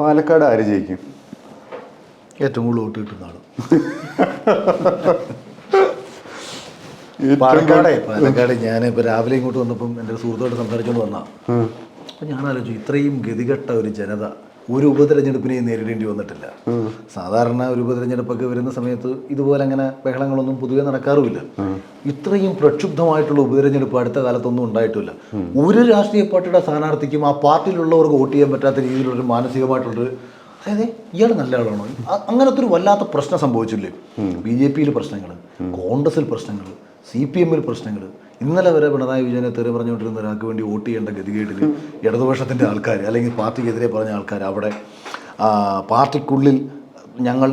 പാലക്കാട് ആര് ജയിക്കും? ഏറ്റവും കൂടുതൽ വോട്ട് കിട്ടുന്ന ആൾ. പാലക്കാടേ പാലക്കാട്. ഞാൻ ഇപ്പോൾ രാവിലെ ഇങ്ങോട്ട് വന്നപ്പം എന്റെ സുഹൃത്തോട് സംസാരിച്ചുകൊണ്ട് വന്നാ. അപ്പം ഞാൻ ആലോചിച്ചു ഇത്രയും ഗതികെട്ട ഒരു ജനത ഒരു ഉപതെരഞ്ഞെടുപ്പിനെയും നേരിടേണ്ടി വന്നിട്ടില്ല. സാധാരണ ഒരു ഉപതെരഞ്ഞെടുപ്പൊക്കെ വരുന്ന സമയത്ത് ഇതുപോലെ അങ്ങനെ ബഹളങ്ങളൊന്നും പൊതുവെ നടക്കാറുമില്ല. ഇത്രയും പ്രക്ഷുബ്ധമായിട്ടുള്ള ഉപതെരഞ്ഞെടുപ്പ് അടുത്ത കാലത്തൊന്നും ഉണ്ടായിട്ടില്ല. ഒരു രാഷ്ട്രീയ പാർട്ടിയുടെ സ്ഥാനാർത്ഥിക്കും ആ പാർട്ടിയിലുള്ളവർക്ക് വോട്ട് ചെയ്യാൻ പറ്റാത്ത രീതിയിലുള്ളൊരു മാനസികമായിട്ടുള്ളൊരു അതായത് ഇയാൾ നല്ല ആളാണോ? അങ്ങനത്തെ ഒരു വല്ലാത്ത പ്രശ്നം സംഭവിച്ചില്ലേ? ബി ജെ പിയിൽ പ്രശ്നങ്ങൾ കോൺഗ്രസിൽ പ്രശ്നങ്ങൾ സി പി എമ്മിൽ പ്രശ്നങ്ങൾ ഇന്നലെ വരെ പിണറായി വിജയനെ തെറി പറഞ്ഞുകൊണ്ടിരുന്ന ഒരാൾക്ക് വേണ്ടി വോട്ട് ചെയ്യേണ്ട ഗതികേട്ടിൽ ഇടതുപക്ഷത്തിന്റെ ആൾക്കാർ അല്ലെങ്കിൽ പാർട്ടിക്കെതിരെ പറഞ്ഞ ആൾക്കാർ അവിടെ പാർട്ടിക്കുള്ളിൽ ഞങ്ങൾ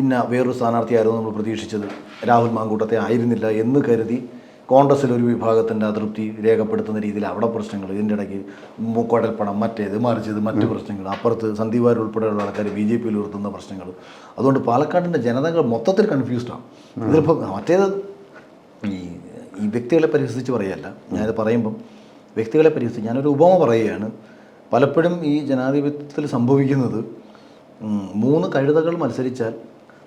ഇന്ന വേറൊരു സ്ഥാനാർത്ഥിയായിരുന്നു നമ്മൾ പ്രതീക്ഷിച്ചത്. രാഹുൽ മാങ്കൂട്ടത്തെ ആയിരുന്നില്ല എന്ന് കരുതി കോൺഗ്രസ്സിൽ ഒരു വിഭാഗത്തിന്റെ അതൃപ്തി രേഖപ്പെടുത്തുന്ന രീതിയിൽ അവിടെ പ്രശ്നങ്ങൾ ഇതിന്റെ ഇടയ്ക്ക് കുഴൽപ്പണം മറ്റേത് മറിച്ചത് മറ്റ് പ്രശ്നങ്ങൾ അപ്പുറത്ത് സന്ദീപാർ ഉൾപ്പെടെയുള്ള ആൾക്കാർ ബി ജെ പിയിൽ ഉയർത്തുന്ന പ്രശ്നങ്ങൾ. അതുകൊണ്ട് പാലക്കാടിന്റെ ജനതകൾ മൊത്തത്തിൽ കൺഫ്യൂസ്ഡാണ് ഇതിലിപ്പോൾ മറ്റേത് ഈ ഈ വ്യക്തികളെ പരിഹസിച്ച് പറയല്ല. ഞാനത് പറയുമ്പം വ്യക്തികളെ പരിഹസിച്ച് ഞാനൊരു ഉപമ പറയുകയാണ്. പലപ്പോഴും ഈ ജനാധിപത്യത്തിൽ സംഭവിക്കുന്നത് മൂന്ന് കഴുതകൾ മത്സരിച്ചാൽ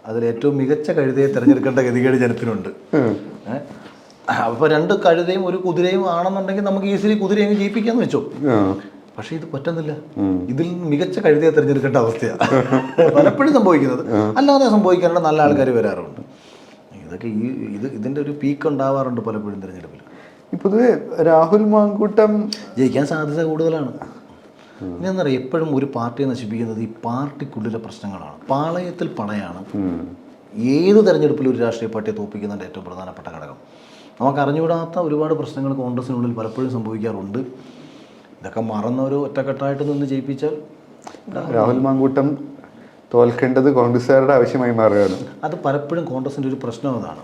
അതിൽ ഏറ്റവും മികച്ച കഴുതയെ തിരഞ്ഞെടുക്കേണ്ട ഗതികേട് ജനത്തിനുണ്ട്. അപ്പോൾ രണ്ട് കഴുതയും ഒരു കുതിരയും ആണെന്നുണ്ടെങ്കിൽ നമുക്ക് ഈസിലി കുതിരയെ ജയിപ്പിക്കാന്ന് വെച്ചോ. പക്ഷേ ഇത് പറ്റുന്നില്ല. ഇതിൽ മികച്ച കഴുതയെ തിരഞ്ഞെടുക്കേണ്ട അവസ്ഥയാണ് പലപ്പോഴും സംഭവിക്കുന്നത്. അല്ലാതെ സംഭവിക്കാനുള്ള നല്ല ആൾക്കാർ വരാറുണ്ട്. ഇതൊക്കെ ഈ ഇത് ഇതിന്റെ ഒരു പീക്ക് ഉണ്ടാവാറുണ്ട് പലപ്പോഴും തിരഞ്ഞെടുപ്പിൽ. പൊതുവെ രാഹുൽ മാങ്കൂട്ടം ജയിക്കാൻ സാധ്യത കൂടുതലാണ്. ഞാൻ എന്നറിയാം എപ്പോഴും ഒരു പാർട്ടിയെ നശിപ്പിക്കുന്നത് ഈ പാർട്ടിക്കുള്ളിലെ പ്രശ്നങ്ങളാണ്. പാളയത്തിൽ പണയാണ്. ഏത് തെരഞ്ഞെടുപ്പിലും ഒരു രാഷ്ട്രീയ പാർട്ടിയെ തോപ്പിക്കുന്നതിന്റെ ഏറ്റവും പ്രധാനപ്പെട്ട ഘടകം. നമുക്ക് അറിഞ്ഞുകൂടാത്ത ഒരുപാട് പ്രശ്നങ്ങൾ കോൺഗ്രസിനുള്ളിൽ പലപ്പോഴും സംഭവിക്കാറുണ്ട്. ഇതൊക്കെ മറന്നൊരു ഒറ്റക്കെട്ടായിട്ട് നിന്ന് ജയിപ്പിച്ചാൽ രാഹുൽ മാങ്കൂട്ടം തോൽക്കേണ്ടത് കോൺഗ്രസ്സുകാരുടെ ആവശ്യമായി മാറുകയാണ്. അത് പലപ്പോഴും കോൺഗ്രസിന്റെ ഒരു പ്രശ്നം അതാണ്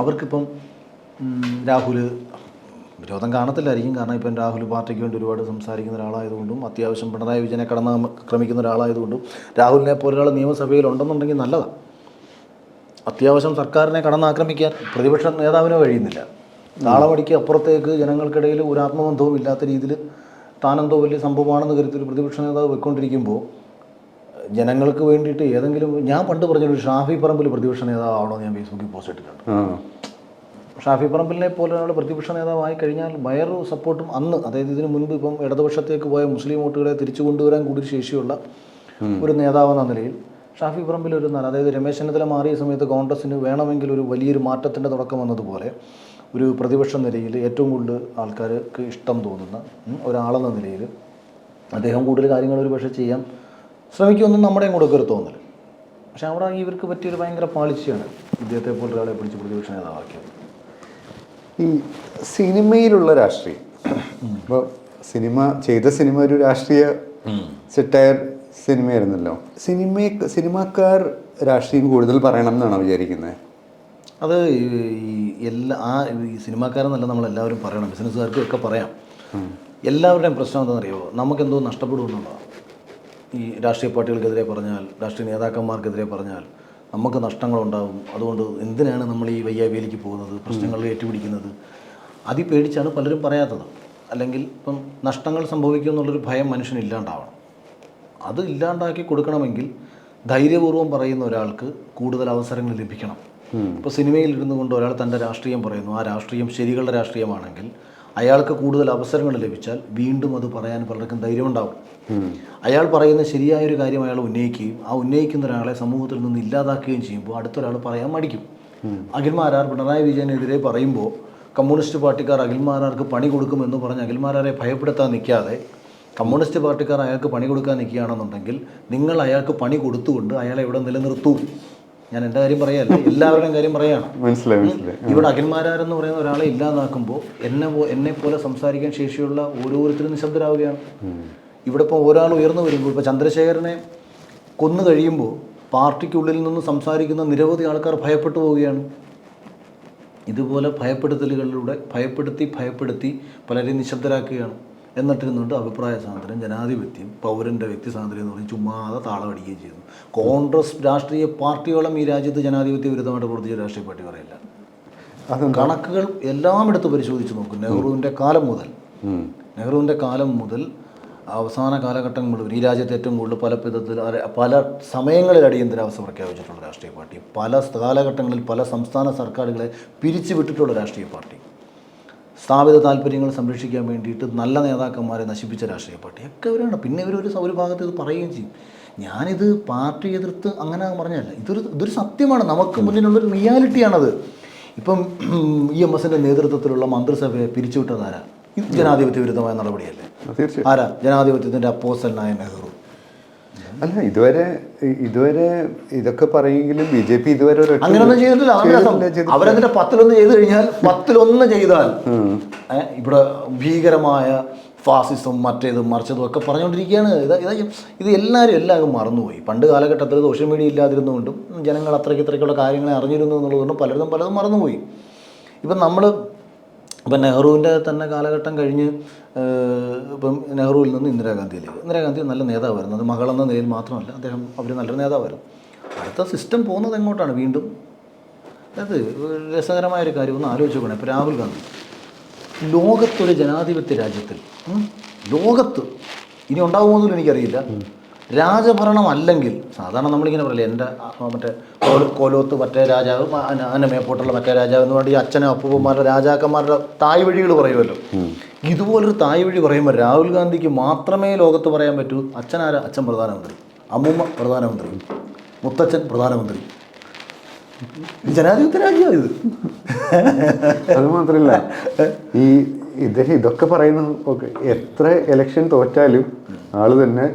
അവർക്കിപ്പം രാഹുൽ രാഹുൽ വിരോധം കാണത്തില്ലായിരിക്കും. കാരണം ഇപ്പം രാഹുൽ പാർട്ടിക്ക് വേണ്ടി ഒരുപാട് സംസാരിക്കുന്ന ഒരാളായതുകൊണ്ടും അത്യാവശ്യം പിണറായി വിജയനെ കടന്ന് ക്രമിക്കുന്ന ഒരാളായതുകൊണ്ടും രാഹുലിനെ പോലൊരാൾ നിയമസഭയിൽ ഉണ്ടെന്നുണ്ടെങ്കിൽ നല്ലതാണ് അത്യാവശ്യം സർക്കാരിനെ കടന്നാക്രമിക്കാൻ പ്രതിപക്ഷ നേതാവിന് കഴിയുന്നില്ല. താളമടിക്ക് അപ്പുറത്തേക്ക് ജനങ്ങൾക്കിടയിൽ ഒരു ആത്മബന്ധവും ഇല്ലാത്ത രീതിയിൽ താനെന്തോ വലിയ സംഭവമാണെന്ന് കരുത്തിൽ പ്രതിപക്ഷ നേതാവ് പോയിക്കൊണ്ടിരിക്കുമ്പോൾ ജനങ്ങൾക്ക് വേണ്ടിയിട്ട് ഏതെങ്കിലും ഞാൻ പണ്ട് പറഞ്ഞൊരു ഷാഫി പറമ്പിൽ പ്രതിപക്ഷ നേതാവാണോ ഞാൻ ഫേസ്ബുക്കിൽ പോസ്റ്റ് ഇട്ടിട്ടുണ്ട്. ഷാഫി പറമ്പിലിനെ പോലെ ഒരാൾ പ്രതിപക്ഷ നേതാവായി കഴിഞ്ഞാൽ വയറു സപ്പോർട്ടും അന്ന് അതായത് ഇതിനു മുൻപ് ഇപ്പം ഇടതുപക്ഷത്തേക്ക് പോയ മുസ്ലിം വോട്ടുകളെ തിരിച്ചു കൊണ്ടുവരാൻ കൂടി ശേഷിയുള്ള ഒരു നേതാവെന്ന നിലയിൽ ഷാഫി പറമ്പിൽ ഒരു നല്ല അതായത് രമേശ് ചെന്നിത്തല മാറിയ സമയത്ത് കോൺഗ്രസ്സിന് വേണമെങ്കിൽ ഒരു വലിയൊരു മാറ്റത്തിന്റെ തുടക്കം വന്നതുപോലെ ഒരു പ്രതിപക്ഷ നിലയിൽ ഏറ്റവും കൂടുതൽ ആൾക്കാർക്ക് ഇഷ്ടം തോന്നുന്ന ഒരാളെന്ന നിലയിൽ അദ്ദേഹം കൂടുതൽ കാര്യങ്ങൾ ഒരു പക്ഷേ ചെയ്യാൻ ശ്രമിക്കുമെന്നും നമ്മുടെ കൂടെ ഒക്കെ ഒരു തോന്നൽ പക്ഷെ അവിടെ ഇവർക്ക് പറ്റിയൊരു ഭയങ്കര പാളിച്ചയാണ് ഇദ്ദേഹത്തെ പോലെ ഒരാളെ പിടിച്ച് പ്രതിപക്ഷ നേതാവാക്കിയത് ഈ സിനിമയിലുള്ള രാഷ്ട്രീയം. ഇപ്പോൾ സിനിമ ചെയ്ത സിനിമ ഒരു രാഷ്ട്രീയ സെറ്റയർ സിനിമയായിരുന്നല്ലോ. സിനിമ സിനിമാക്കാർ രാഷ്ട്രീയം കൂടുതൽ പറയണം എന്നാണ് വിചാരിക്കുന്നത് അത് ഈ- ഈ എല്ലാ ആ ഈ സിനിമാക്കാരെന്നല്ല നമ്മളെല്ലാവരും പറയണം. ബിസിനസ്സുകാർക്കും ഒക്കെ പറയാം എല്ലാവരുടെയും പ്രശ്നം എന്താണെന്നറിയോ നമുക്കെന്തോ നഷ്ടപ്പെടുമെന്നുള്ളതാണ് ഈ രാഷ്ട്രീയ പാർട്ടികൾക്കെതിരെ പറഞ്ഞാൽ രാഷ്ട്രീയ നേതാക്കന്മാർക്കെതിരെ പറഞ്ഞാൽ നമുക്ക് നഷ്ടങ്ങളുണ്ടാവും. അതുകൊണ്ട് എന്തിനാണ് നമ്മൾ ഈ വയ്യാവേലിക്ക് പോകുന്നത് പ്രശ്നങ്ങൾ ഏറ്റുപിടിക്കുന്നത്? അതി പേടിച്ചാണ് പലരും പറയാത്തത്. അല്ലെങ്കിൽ ഇപ്പം നഷ്ടങ്ങൾ സംഭവിക്കും എന്നുള്ളൊരു ഭയം മനുഷ്യന് ഇല്ലാണ്ടാവണം. അത് ഇല്ലാണ്ടാക്കി കൊടുക്കണമെങ്കിൽ ധൈര്യപൂർവം പറയുന്ന ഒരാൾക്ക് കൂടുതൽ അവസരങ്ങൾ ലഭിക്കണം. ഇപ്പോൾ സിനിമയിൽ ഇരുന്നു കൊണ്ട് ഒരാൾ തന്റെ രാഷ്ട്രീയം പറയുന്നു. ആ രാഷ്ട്രീയം ശരികളുടെ രാഷ്ട്രീയമാണെങ്കിൽ അയാൾക്ക് കൂടുതൽ അവസരങ്ങൾ ലഭിച്ചാൽ വീണ്ടും അത് പറയാൻ പലർക്കും ധൈര്യമുണ്ടാവും. അയാൾ പറയുന്ന ശരിയായ ഒരു കാര്യം അയാൾ ഉന്നയിക്കുകയും ആ ഉന്നയിക്കുന്ന ഒരാളെ സമൂഹത്തിൽ നിന്ന് ഇല്ലാതാക്കുകയും ചെയ്യുമ്പോൾ അടുത്തൊരാൾ പറയാൻ മടിക്കും. അഖിൽമാരാർ പിണറായി വിജയനെതിരെ പറയുമ്പോൾ കമ്മ്യൂണിസ്റ്റ് പാർട്ടിക്കാർ അഖിൽമാരാർക്ക് പണി കൊടുക്കുമെന്ന് പറഞ്ഞ് അഖിൽമാരാരെ ഭയപ്പെടുത്താൻ നിൽക്കാതെ കമ്മ്യൂണിസ്റ്റ് പാർട്ടിക്കാർ അയാൾക്ക് പണി കൊടുക്കാൻ നിൽക്കുകയാണെന്നുണ്ടെങ്കിൽ നിങ്ങൾ അയാൾക്ക് പണി കൊടുത്തുകൊണ്ട് അയാളെ ഇവിടെ നിലനിർത്തൂ. ഞാൻ എന്റെ കാര്യം പറയല്ല എല്ലാവരുടെയും കാര്യം പറയാണ്. മനസ്സിലായി മനസ്സിലായി. ഇവിടെ അഖിൽമാരാരെന്ന് പറയുന്ന ഒരാളെ ഇല്ലാതാക്കുമ്പോൾ എന്നെ എന്നെ പോലെ സംസാരിക്കാൻ ശേഷിയുള്ള ഓരോരുത്തരും നിശബ്ദരാവുകയാണ്. ഇവിടെ ഇപ്പോൾ ഒരാൾ ഉയർന്നു വരുമ്പോൾ ഇപ്പോൾ ചന്ദ്രശേഖരനെ കൊന്നു കഴിയുമ്പോൾ പാർട്ടിക്കുള്ളിൽ നിന്ന് സംസാരിക്കുന്ന നിരവധി ആൾക്കാർ ഭയപ്പെട്ടു പോവുകയാണ്. ഇതുപോലെ ഭയപ്പെടുത്തലുകളിലൂടെ ഭയപ്പെടുത്തി ഭയപ്പെടുത്തി പലരെയും നിശബ്ദരാക്കുകയാണ്. എന്നിട്ടിരുന്നുകൊണ്ട് അഭിപ്രായ സ്വാതന്ത്ര്യം ജനാധിപത്യം പൗരന്റെ വ്യക്തി സ്വാതന്ത്ര്യം എന്ന് പറഞ്ഞ് ചുമ്മാതെ താളമടിക്കുകയും ചെയ്യുന്നു കോൺഗ്രസ് രാഷ്ട്രീയ പാർട്ടിയോളം ഈ രാജ്യത്ത് ജനാധിപത്യ വിരുദ്ധമായിട്ട് പ്രവർത്തിച്ച രാഷ്ട്രീയ പാർട്ടി പറയില്ല. അത് കണക്കുകൾ എല്ലാം എടുത്ത് പരിശോധിച്ച് നോക്കും നെഹ്റുവിന്റെ കാലം മുതൽ. നെഹ്റുവിന്റെ കാലം മുതൽ അവസാന കാലഘട്ടം മുഴുവൻ ഈ രാജ്യത്ത് ഏറ്റവും കൂടുതൽ പല വിധത്തിൽ പല സമയങ്ങളിൽ അടിയന്തരാവസ്ഥ പ്രഖ്യാപിച്ചിട്ടുള്ള രാഷ്ട്രീയ പാർട്ടി. പല കാലഘട്ടങ്ങളിൽ പല സംസ്ഥാന സർക്കാരുകളെ പിരിച്ചുവിട്ടിട്ടുള്ള രാഷ്ട്രീയ പാർട്ടി. സ്ഥാപിത താല്പര്യങ്ങൾ സംരക്ഷിക്കാൻ വേണ്ടിയിട്ട് നല്ല നേതാക്കന്മാരെ നശിപ്പിച്ച രാഷ്ട്രീയ പാർട്ടി. ഒക്കെ അവരാണ്. പിന്നെ ഇവരൊരു ഒരു ഭാഗത്ത് ഇത് പറയുകയും ചെയ്യും. ഞാനിത് പാർട്ടി എതിർത്ത് അങ്ങനെ പറഞ്ഞല്ല ഇതൊരു ഇതൊരു സത്യമാണ്. നമുക്ക് മുന്നിലുള്ളൊരു റിയാലിറ്റിയാണത്. ഇപ്പം ഇ എം എസിന്റെ നേതൃത്വത്തിലുള്ള മന്ത്രിസഭയെ പിരിച്ചുവിട്ടതാരാ ഇത് ജനാധിപത്യ വിരുദ്ധമായ നടപടിയല്ലേ? തീർച്ചയായും. ആരാ? അപ്പോസൽ നായ നെഹ്റു. അല്ല ഇതുവരെ ഇതുവരെ ഇതൊക്കെ പറയുമെങ്കിലും ബി ജെ പി ഇതുവരെ അങ്ങനെയൊന്നും ചെയ്തിട്ടില്ല. അവരതിന്റെ പത്തിലൊന്ന് ചെയ്തു കഴിഞ്ഞാൽ പത്തിലൊന്ന് ചെയ്താൽ ഇവിടെ ഭീകരമായ ഫാസിസം മറ്റേതും മറിച്ചതും ഒക്കെ പറഞ്ഞുകൊണ്ടിരിക്കുകയാണ്. ഇത് ഇത് ഇത് എല്ലാവരും എല്ലാവരും മറന്നുപോയി. പണ്ട് കാലഘട്ടത്തിൽ സോഷ്യൽ മീഡിയ ഇല്ലാതിരുന്നുകൊണ്ടും ജനങ്ങൾ അത്രയ്ക്ക് ഇത്രയ്ക്കുള്ള കാര്യങ്ങളെ അറിഞ്ഞിരുന്നു എന്നുള്ളതുകൊണ്ടും പലരും പലതും മറന്നുപോയി. ഇപ്പം നമ്മൾ ഇപ്പം നെഹ്റുവിന്റെ തന്നെ കാലഘട്ടം കഴിഞ്ഞ് ഇപ്പം നെഹ്റുവിൽ നിന്ന് ഇന്ദിരാഗാന്ധിയിലേക്ക്. ഇന്ദിരാഗാന്ധി നല്ല നേതാവായിരുന്നു. അത് മകളെന്ന നിലയിൽ മാത്രമല്ല അദ്ദേഹം അവർ നല്ലൊരു നേതാവായിരുന്നു. അടുത്ത സിസ്റ്റം പോകുന്നത് എങ്ങോട്ടാണ് വീണ്ടും? അത് രസകരമായ ഒരു കാര്യം ഒന്ന് ആലോചിച്ച് നോക്കണേ. ഇപ്പോൾ രാഹുൽ ഗാന്ധി. ലോകത്തൊരു ജനാധിപത്യ രാജ്യത്തിൽ ലോകത്ത് ഇനി ഉണ്ടാകുമോന്നും എനിക്കറിയില്ല. രാജഭരണം അല്ലെങ്കിൽ സാധാരണ നമ്മളിങ്ങനെ പറയില്ല എന്റെ മറ്റേ കോല- കോലോത്ത് മറ്റേ രാജാവ് മ- അന- അന മേപ്പോട്ടുള്ള മറ്റേ രാജാവ് എന്ന് പറഞ്ഞാൽ ഈ അച്ഛനും അപ്പൂപ്പന്മാരുടെ രാജാക്കന്മാരുടെ തായ് വഴികൾ പറയുമല്ലോ. ഇതുപോലൊരു തായ് വഴി പറയുമ്പോൾ രാഹുൽ ഗാന്ധിക്ക് മാത്രമേ ലോകത്ത് പറയാൻ പറ്റൂ അച്ഛനാര അച്ഛൻ പ്രധാനമന്ത്രി. അമ്മൂമ്മ പ്രധാനമന്ത്രി. മുത്തച്ഛൻ പ്രധാനമന്ത്രി. ജനാധിപത്യ രാജ്യമാണ് ഇത്. അത് മാത്രമല്ല ഈ ഇദ്ദേഹം ഇതൊക്കെ പറയുന്ന എത്ര ഇലക്ഷൻ തോറ്റാലും ആൾ തന്നെ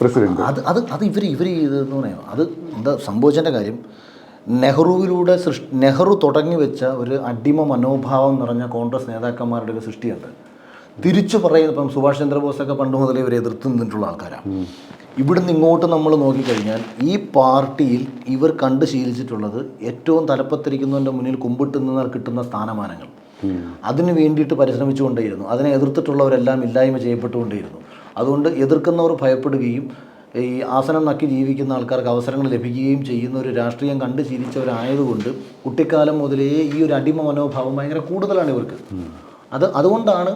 പ്രസിഡന്റ്. അത് അത് അത് ഇവർ ഇവർ ചെയ്തതെന്ന് പറയാം. അത് എന്താ സംഭവിച്ചതിന്റെ കാര്യം നെഹ്റുവിലൂടെ സൃഷ്ടി നെഹ്റു തുടങ്ങി വെച്ച ഒരു അടിമ മനോഭാവം നിറഞ്ഞ കോൺഗ്രസ് നേതാക്കന്മാരുടെ ഒരു സൃഷ്ടിയുണ്ട്. തിരിച്ചു പറയുന്ന ഇപ്പം സുഭാഷ് ചന്ദ്രബോസൊക്കെ പണ്ട് മുതലേ ഇവരെ എതിർത്ത് നിന്നിട്ടുള്ള ആൾക്കാരാണ്. ഇവിടുന്ന് ഇങ്ങോട്ട് നമ്മൾ നോക്കിക്കഴിഞ്ഞാൽ ഈ പാർട്ടിയിൽ ഇവർ കണ്ട് ശീലിച്ചിട്ടുള്ളത് ഏറ്റവും തലപ്പത്തിരിക്കുന്നതിന്റെ മുന്നിൽ കുമ്പിട്ട് നിന്നാൽ കിട്ടുന്ന സ്ഥാനമാനങ്ങൾ. അതിന് വേണ്ടിയിട്ട് പരിശ്രമിച്ചുകൊണ്ടേയിരുന്നു. അതിനെ എതിർത്തിട്ടുള്ളവരെല്ലാം ഇല്ലായ്മ ചെയ്യപ്പെട്ടുകൊണ്ടേയിരുന്നു. അതുകൊണ്ട് എതിർക്കുന്നവർ ഭയപ്പെടുകയും ഈ ആസനം നക്കി ജീവിക്കുന്ന ആൾക്കാർക്ക് അവസരങ്ങൾ ലഭിക്കുകയും ചെയ്യുന്ന ഒരു രാഷ്ട്രീയം കണ്ട് ശീലിച്ചവരായതുകൊണ്ട് കുട്ടിക്കാലം മുതലേ ഈ ഒരു അടിമ മനോഭാവം ഭയങ്കര കൂടുതലാണ് ഇവർക്ക്. അത് അതുകൊണ്ടാണ്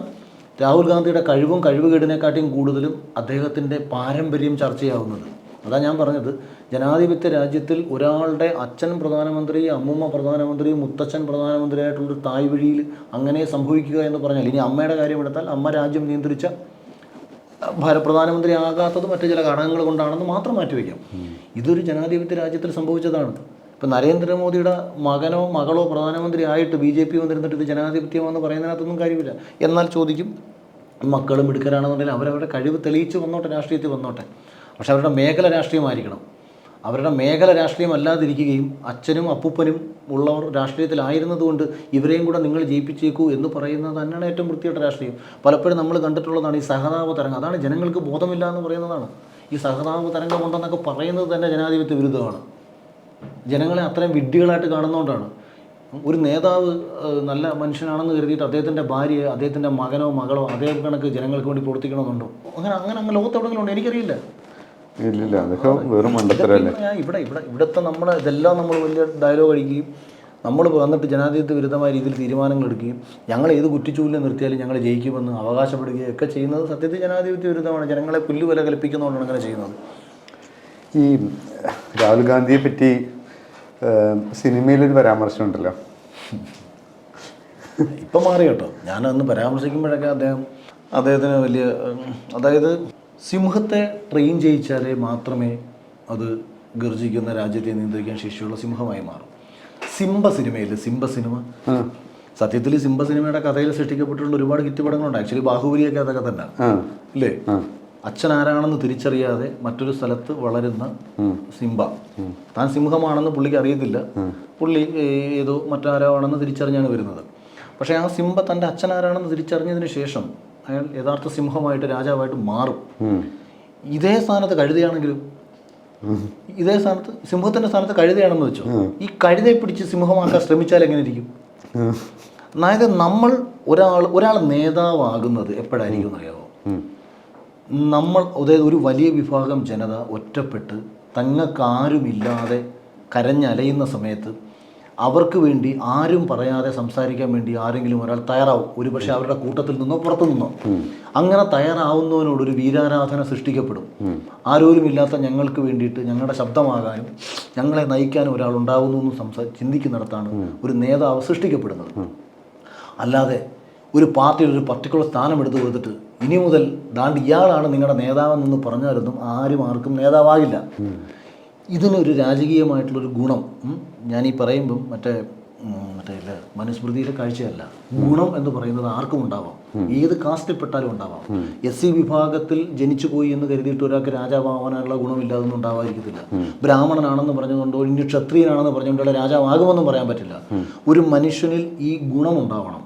രാഹുൽ ഗാന്ധിയുടെ കഴിവും കഴിവുകേടിനെക്കാട്ടിയും കൂടുതലും അദ്ദേഹത്തിന്റെ പാരമ്പര്യം ചർച്ചയാവുന്നത്. അതാ ഞാൻ പറഞ്ഞത്. ജനാധിപത്യ രാജ്യത്തിൽ ഒരാളുടെ അച്ഛൻ പ്രധാനമന്ത്രി അമ്മൂമ്മ പ്രധാനമന്ത്രി മുത്തച്ഛൻ പ്രധാനമന്ത്രിയായിട്ടുള്ളൊരു തായ് വഴിയിൽ അങ്ങനെ സംഭവിക്കുക എന്ന് പറഞ്ഞാൽ ഇനി അമ്മയുടെ കാര്യം എടുത്താൽ അമ്മ രാജ്യം നിയന്ത്രിച്ച പ്രധാനമന്ത്രി ആകാത്തത് മറ്റു ചില ഘടകങ്ങൾ കൊണ്ടാണെന്ന് മാത്രം മാറ്റിവെക്കാം ഇതൊരു ജനാധിപത്യ രാജ്യത്തിൽ സംഭവിച്ചതാണ് ഇപ്പം നരേന്ദ്രമോദിയുടെ മകനോ മകളോ പ്രധാനമന്ത്രി ആയിട്ട് ബി ജെ പി വന്നിരുന്നിട്ട് ഇത് ജനാധിപത്യമെന്ന് പറയുന്നതിനകത്തൊന്നും കാര്യമില്ല. എന്നാൽ ചോദിക്കും മക്കളും മിടുക്കരാണെന്നുണ്ടെങ്കിൽ അവരവരുടെ കഴിവ് തെളിയിച്ച് വന്നോട്ടെ രാഷ്ട്രീയത്തിൽ വന്നോട്ടെ. പക്ഷെ അവരുടെ മേഖല രാഷ്ട്രീയമായിരിക്കണം. അവരുടെ മേഖല രാഷ്ട്രീയം അല്ലാതിരിക്കുകയും അച്ഛനും അപ്പൂപ്പനും ഉള്ളവർ രാഷ്ട്രീയത്തിലായിരുന്നതുകൊണ്ട് ഇവരെയും കൂടെ നിങ്ങൾ ജയിപ്പിച്ചേക്കൂ എന്ന് പറയുന്നത് തന്നെയാണ് ഏറ്റവും വൃത്തിയുടെ രാഷ്ട്രീയം. പലപ്പോഴും നമ്മൾ കണ്ടിട്ടുള്ളതാണ് ഈ സഹതാപ തരംഗം. അതാണ് ജനങ്ങൾക്ക് ബോധമില്ല എന്ന് പറയുന്നതാണ്. ഈ സഹതാപ തരംഗം ഉണ്ടെന്നൊക്കെ പറയുന്നത് തന്നെ ജനാധിപത്യ വിരുദ്ധമാണ്. ജനങ്ങളെ അത്രയും വിഡ്ഢികളായിട്ട് കാണുന്നതുകൊണ്ടാണ് ഒരു നേതാവ് നല്ല മനുഷ്യനാണെന്ന് കരുതിയിട്ട് അദ്ദേഹത്തിന്റെ ഭാര്യയെ അദ്ദേഹത്തിന്റെ മകനോ മകളോ അതേ കണക്ക് ജനങ്ങൾക്ക് വേണ്ടി പ്രവർത്തിക്കണമെന്നുണ്ടോ? അങ്ങനെ അങ്ങനെ അങ്ങനെ ലോകത്തെവിടെങ്കിലും ഉണ്ടോ? എനിക്കറിയില്ല. ഇല്ലില്ല അതൊക്കെ വെറും മണ്ടത്തരല്ലേ? ഞാൻ ഇവിടെ ഇവിടെ ഇവിടുത്തെ നമ്മൾ ഇതെല്ലാം നമ്മൾ വലിയ ഡയലോഗ് അടിക്കുകയും നമ്മൾ വന്നിട്ട് ജനാധിപത്യ വിരുദ്ധമായ രീതിയിൽ തീരുമാനങ്ങൾ എടുക്കുകയും ഞങ്ങൾ ഏത് കുറ്റിച്ചൂലിനെ നിർത്തിയാലും ഞങ്ങൾ ജയിക്കുമെന്ന് അവകാശപ്പെടുകയും ഒക്കെ ചെയ്യുന്നത് സത്യത്തിൽ ജനാധിപത്യ വിരുദ്ധമാണ്. ജനങ്ങളെ പുല്ലുവില കൽപ്പിക്കുന്നതുകൊണ്ടാണ് അങ്ങനെ ചെയ്യുന്നത്. ഈ രാഹുൽ ഗാന്ധിയെ പറ്റി സിനിമയിലൊരു പരാമർശം ഉണ്ടല്ലോ ഇപ്പം മാറി കേട്ടോ. ഞാൻ അന്ന് പരാമർശിക്കുമ്പോഴൊക്കെ അദ്ദേഹം അദ്ദേഹത്തിന് വലിയ അതായത് സിംഹത്തെ ട്രെയിൻ ചെയ്യിച്ചാലേ മാത്രമേ അത് ഗർജിക്കുന്ന രാജ്യത്തെ നിയന്ത്രിക്കാൻ ശേഷിയുള്ള സിംഹമായി മാറും. സിംബ സിനിമയിൽ സിംബ സിനിമ. സത്യത്തിൽ സിംബ സിനിമയുടെ കഥയിൽ സൃഷ്ടിക്കപ്പെട്ടിട്ടുള്ള ഒരുപാട് കിറ്റുപടങ്ങളുണ്ട്. ആക്ച്വലി ബാഹുബലിയൊക്കെ അതൊക്കെ തന്നെ അല്ലേ അച്ഛൻ ആരാണെന്ന് തിരിച്ചറിയാതെ മറ്റൊരു സ്ഥലത്ത് വളരുന്ന സിംബ. താൻ സിംഹമാണെന്ന് പുള്ളിക്ക് അറിയത്തില്ല. പുള്ളി ഏതോ മറ്റാരോ ആണെന്ന് തിരിച്ചറിഞ്ഞാണ് വരുന്നത്. പക്ഷേ ആ സിംബ തന്റെ അച്ഛൻ ആരാണെന്ന് തിരിച്ചറിഞ്ഞതിന് ശേഷം അയാൾ യഥാർത്ഥ സിംഹമായിട്ട് രാജാവായിട്ട് മാറും. ഇതേ സ്ഥാനത്ത് കഴുതയാണെങ്കിലും ഇതേ സ്ഥാനത്ത് സിംഹത്തിന്റെ സ്ഥാനത്ത് കഴുതയാണെന്ന് വെച്ചോ ഈ കഴുതയെ പിടിച്ച് സിംഹമാക്കാൻ ശ്രമിച്ചാൽ എങ്ങനെ ഇരിക്കും. അതായത് നമ്മൾ ഒരാൾ ഒരാൾ നേതാവാകുന്നത് എപ്പോഴായിരിക്കും എന്നറിയാമോ നമ്മൾ അതായത് ഒരു വലിയ വിഭാഗം ജനത ഒറ്റപ്പെട്ട് തങ്ങൾക്കാരുമില്ലാതെ കരഞ്ഞലയുന്ന സമയത്ത് അവർക്ക് വേണ്ടി ആരും പറയാതെ സംസാരിക്കാൻ വേണ്ടി ആരെങ്കിലും ഒരാൾ തയ്യാറാവും. ഒരുപക്ഷെ അവരുടെ കൂട്ടത്തിൽ നിന്നോ പുറത്തു നിന്നോ. അങ്ങനെ തയ്യാറാവുന്നവനോട് ഒരു വീരാരാധന സൃഷ്ടിക്കപ്പെടും. ആരോരും ഇല്ലാത്ത ഞങ്ങൾക്ക് വേണ്ടിയിട്ട് ഞങ്ങളുടെ ശബ്ദമാകാനും ഞങ്ങളെ നയിക്കാനും ഒരാൾ ഉണ്ടാവുന്നു എന്ന് സംസാ ചിന്തിക്കുന്നിടത്താണ് ഒരു നേതാവ് സൃഷ്ടിക്കപ്പെടുന്നത്. അല്ലാതെ ഒരു പാർട്ടിയിൽ ഒരു പർട്ടിക്കുലർ സ്ഥാനം എടുത്തു കൊടുത്തിട്ട് ഇനി മുതൽ ദാണ്ട് ഇയാളാണ് നിങ്ങളുടെ നേതാവെന്നൊന്ന് പറഞ്ഞാലൊന്നും ആരും ആർക്കും നേതാവാകില്ല. ഇതിനൊരു രാജകീയമായിട്ടുള്ളൊരു ഗുണം ഞാൻ ഞാനീ പറയുമ്പം മറ്റേ മറ്റേ മനുസ്മൃതിയിലെ കാഴ്ചയല്ല. ഗുണം എന്ന് പറയുന്നത് ആർക്കും ഉണ്ടാവാം. ഏത് കാസ്റ്റിൽപ്പെട്ടാലും ഉണ്ടാവാം. എസ് സി വിഭാഗത്തിൽ ജനിച്ചു പോയി എന്ന് കരുതിയിട്ട് ഒരാൾക്ക് രാജാവാകാനുള്ള ഗുണമില്ലാതൊന്നും ഉണ്ടാവാതിരിക്കത്തില്ല. ബ്രാഹ്മണനാണെന്ന് പറഞ്ഞുകൊണ്ടോ ഇനി ക്ഷത്രിയനാണെന്ന് പറഞ്ഞുകൊണ്ടുള്ള രാജാവാകുമെന്നും പറയാൻ പറ്റില്ല. ഒരു മനുഷ്യനിൽ ഈ ഗുണം ഉണ്ടാവണം.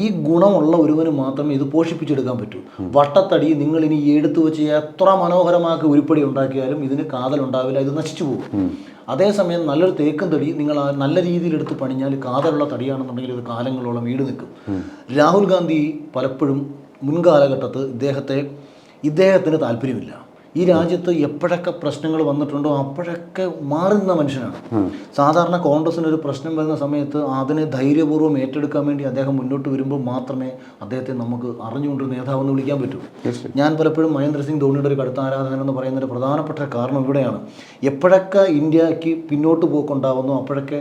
ഈ ഗുണമുള്ള ഒരുവന് മാത്രമേ ഇത് പോഷിപ്പിച്ചെടുക്കാൻ പറ്റൂ. വട്ടത്തടി നിങ്ങൾ ഇനി എടുത്തു വെച്ച് എത്ര മനോഹരമാക്കി ഉരുപ്പടി ഉണ്ടാക്കിയാലും ഇതിന് കാതൽ ഉണ്ടാവില്ല ഇത് നശിച്ചു പോകും. അതേസമയം നല്ലൊരു തേക്കും തടി നിങ്ങൾ നല്ല രീതിയിൽ എടുത്ത് പണിഞ്ഞാൽ കാതലുള്ള തടിയാണെന്നുണ്ടെങ്കിൽ ഇത് കാലങ്ങളോളം വീട് നിൽക്കും. രാഹുൽ ഗാന്ധി പലപ്പോഴും മുൻകാലഘട്ടത്ത് ഇദ്ദേഹത്തെ ഇദ്ദേഹത്തിന് താല്പര്യമില്ല. ഈ രാജ്യത്ത് എപ്പോഴൊക്കെ പ്രശ്നങ്ങൾ വന്നിട്ടുണ്ടോ അപ്പോഴൊക്കെ മാറുന്ന മനുഷ്യനാണ്. സാധാരണ കോൺഗ്രസിന് ഒരു പ്രശ്നം വരുന്ന സമയത്ത് അതിനെ ധൈര്യപൂർവം ഏറ്റെടുക്കാൻ വേണ്ടി അദ്ദേഹം മുന്നോട്ട് വരുമ്പോൾ മാത്രമേ അദ്ദേഹത്തെ നമുക്ക് അറിഞ്ഞുകൊണ്ട് നേതാവെന്ന് വിളിക്കാൻ പറ്റൂ. ഞാൻ പലപ്പോഴും മഹേന്ദ്ര സിംഗ് ധോണിയുടെ ഒരു കടുത്ത ആരാധകൻ എന്ന് പറയുന്ന ഒരു പ്രധാനപ്പെട്ട കാരണം ഇവിടെയാണ്. എപ്പോഴൊക്കെ ഇന്ത്യയ്ക്ക് പിന്നോട്ട് പോക്കുണ്ടാവുന്നു അപ്പോഴൊക്കെ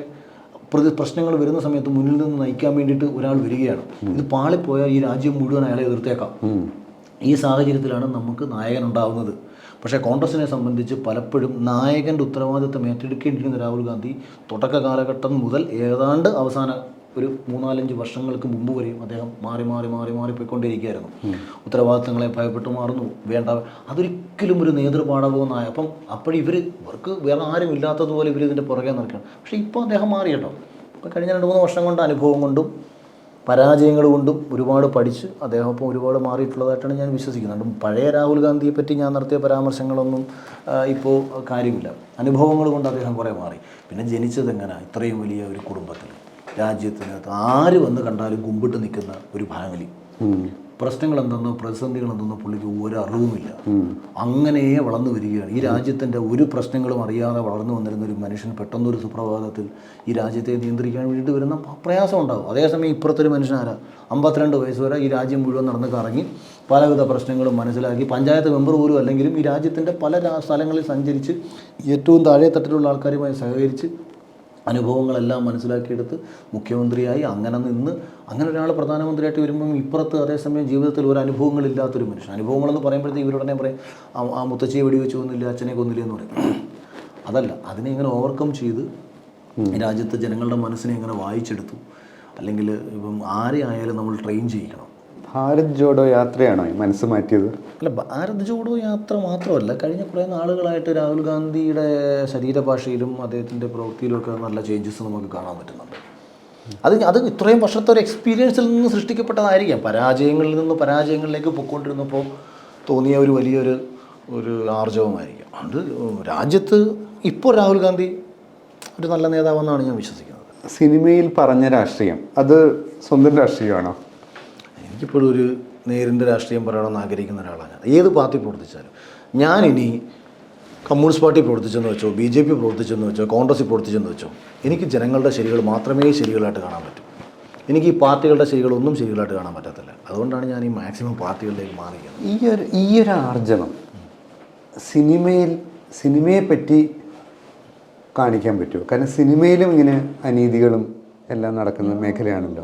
പ്രതി പ്രശ്നങ്ങൾ വരുന്ന സമയത്ത് മുന്നിൽ നിന്ന് നയിക്കാൻ വേണ്ടിയിട്ട് ഒരാൾ വരികയാണ്. ഇത് പാളിപ്പോയാൽ ഈ രാജ്യം മുഴുവൻ അയാളെ എതിർത്തേക്കാം. ഈ സാഹചര്യത്തിലാണ് നമുക്ക് നായകൻ ഉണ്ടാവുന്നത് പക്ഷേ കോൺഗ്രസിനെ സംബന്ധിച്ച് പലപ്പോഴും നായകന്റെ ഉത്തരവാദിത്തം ഏറ്റെടുക്കേണ്ടിയിരുന്ന രാഹുൽ ഗാന്ധി തുടക്ക കാലഘട്ടം മുതൽ ഏതാണ്ട് അവസാന ഒരു മൂന്നാലഞ്ച് വർഷങ്ങൾക്ക് മുമ്പ് വരെയും അദ്ദേഹം മാറി മാറി മാറി മാറി പോയിക്കൊണ്ടിരിക്കുകയായിരുന്നു ഉത്തരവാദിത്തങ്ങളെ ഭയപ്പെട്ട് മാറുന്നു. വേണ്ട അതൊരിക്കലും ഒരു നേതൃപാഠകമെന്നായ അപ്പം അപ്പോഴും ഇവർ ഇവർക്ക് വേറെ ആരും ഇല്ലാത്തതുപോലെ ഇവർ ഇതിന്റെ പുറകെ നിൽക്കണം പക്ഷേ ഇപ്പോൾ അദ്ദേഹം മാറി കേട്ടോ. ഇപ്പം കഴിഞ്ഞ രണ്ട് മൂന്ന് വർഷം കൊണ്ട് അനുഭവം കൊണ്ടും പരാജയങ്ങൾ കൊണ്ടും ഒരുപാട് പഠിച്ച് അദ്ദേഹം ഇപ്പോൾ ഒരുപാട് മാറിയിട്ടുള്ളതായിട്ടാണ് ഞാൻ വിശ്വസിക്കുന്നത്. പഴയ രാഹുൽ ഗാന്ധിയെ പറ്റി ഞാൻ നടത്തിയ പരാമർശങ്ങളൊന്നും ഇപ്പോൾ കാര്യമില്ല. അനുഭവങ്ങൾ കൊണ്ട് അദ്ദേഹം കുറേ മാറി. പിന്നെ ജനിച്ചത് എങ്ങനെ? ഇത്രയും വലിയ ഒരു കുടുംബത്തിൽ. രാജ്യത്തിനകത്ത് ആര് വന്ന് കണ്ടാലും കുമ്പിട്ട് നിൽക്കുന്ന ഒരു ഫാമിലി പ്രശ്നങ്ങൾ എന്തെന്നോ പ്രതിസന്ധികൾ എന്തെന്നോ പുള്ളിക്ക് ഒരു അറിവുമില്ല. അങ്ങനെ വളർന്നു വരികയാണ്. ഈ രാജ്യത്തിന്റെ ഒരു പ്രശ്നങ്ങളും അറിയാതെ വളർന്നു വന്നിരുന്ന ഒരു മനുഷ്യൻ പെട്ടെന്നൊരു സുപ്രഭാതത്തിൽ ഈ രാജ്യത്തെ നിയന്ത്രിക്കാൻ വേണ്ടിയിട്ട് വരുന്ന പ്രയാസം ഉണ്ടാവും. അതേസമയം ഇപ്പുറത്തൊരു മനുഷ്യനാരാ? അമ്പത്തിരണ്ട് വയസ്സ് വരെ ഈ രാജ്യം മുഴുവൻ നടന്ന് കറങ്ങി പലവിധ പ്രശ്നങ്ങളും മനസ്സിലാക്കി പഞ്ചായത്ത് മെമ്പർ പോലും അല്ലെങ്കിലും ഈ രാജ്യത്തിന്റെ പല സ്ഥലങ്ങളിൽ സഞ്ചരിച്ച് ഏറ്റവും താഴെ തട്ടിലുള്ള ആൾക്കാരുമായി സഹകരിച്ച് അനുഭവങ്ങളെല്ലാം മനസ്സിലാക്കിയെടുത്ത് മുഖ്യമന്ത്രിയായി അങ്ങനെ നിന്ന് അങ്ങനെ ഒരാൾ പ്രധാനമന്ത്രിയായിട്ട് വരുമ്പം ഇപ്പുറത്ത് അതേസമയം ജീവിതത്തിൽ ഒരു അനുഭവങ്ങളില്ലാത്തൊരു മനുഷ്യൻ. അനുഭവങ്ങളെന്ന് പറയുമ്പോഴത്തേക്ക് ഇവരുടനെ പറയും ആ- മുത്തച്ഛയെ വെടിവെച്ച് കൊന്നില്ല അച്ഛനെ കൊന്നില്ല എന്ന് പറയും. അതല്ല അതിനെ ഇങ്ങനെ ഓവർകം ചെയ്ത് രാജ്യത്തെ ജനങ്ങളുടെ മനസ്സിനെ ഇങ്ങനെ വായിച്ചെടുത്തു. അല്ലെങ്കിൽ ഇപ്പം ആരെ ആയാലും നമ്മൾ ട്രെയിൻ ചെയ്യണം ഭാരത് ജോഡോ യാത്രയാണോ മനസ്സ് മാറ്റിയത്? അല്ല ഭാരത് ജോഡോ യാത്ര മാത്രമല്ല. കഴിഞ്ഞ കുറേ നാളുകളായിട്ട് രാഹുൽ ഗാന്ധിയുടെ ശരീരഭാഷയിലും അദ്ദേഹത്തിന്റെ പ്രവൃത്തിയിലും ഒക്കെ നല്ല ചേഞ്ചസ് നമുക്ക് കാണാൻ പറ്റുന്നുണ്ട്. അത് അത് ഇത്രയും വർഷത്തെ ഒരു എക്സ്പീരിയൻസിൽ നിന്ന് സൃഷ്ടിക്കപ്പെട്ടതായിരിക്കാം. പരാജയങ്ങളിൽ നിന്ന് പരാജയങ്ങളിലേക്ക് പൊയ്ക്കൊണ്ടിരുന്നപ്പോൾ തോന്നിയ ഒരു വലിയൊരു ഒരു ആർജവമായിരിക്കാം. അത് രാജ്യത്ത് ഇപ്പോൾ രാഹുൽ ഗാന്ധി ഒരു നല്ല നേതാവെന്നാണ് ഞാൻ വിശ്വസിക്കുന്നത്. സിനിമയിൽ പറഞ്ഞ രാഷ്ട്രീയം അത് സ്വന്തം രാഷ്ട്രീയമാണോ? എനിക്കിപ്പോഴും ഒരു നേരിന്റെ രാഷ്ട്രീയം പറയണമെന്ന് ആഗ്രഹിക്കുന്ന ഒരാളാണ് ഏത് പാർട്ടി പ്രവർത്തിച്ചാലും ഞാനിനി കമ്മ്യൂണിസ്റ്റ് പാർട്ടി പ്രവർത്തിച്ചെന്ന് വെച്ചോ ബി ജെ പി പ്രവർത്തിച്ചെന്ന് വെച്ചോ കോൺഗ്രസ് പ്രവർത്തിച്ചെന്ന് വെച്ചോ എനിക്ക് ജനങ്ങളുടെ ശരികൾ മാത്രമേ ശരികളായിട്ട് കാണാൻ പറ്റൂ. എനിക്ക് ഈ പാർട്ടികളുടെ ശരികളൊന്നും ശരികളായിട്ട് കാണാൻ പറ്റത്തില്ല. അതുകൊണ്ടാണ് ഞാൻ ഈ മാക്സിമം പാർട്ടികളിലേക്ക് മാറിയത് ഈ ഒരു ഈ ഒരു ആർജവം സിനിമയിൽ സിനിമയെ പറ്റി കാണിക്കാൻ പറ്റുമോ? കാരണം സിനിമയിലും ഇങ്ങനെ അനീതികളും എല്ലാം നടക്കുന്ന മേഖലയാണല്ലോ.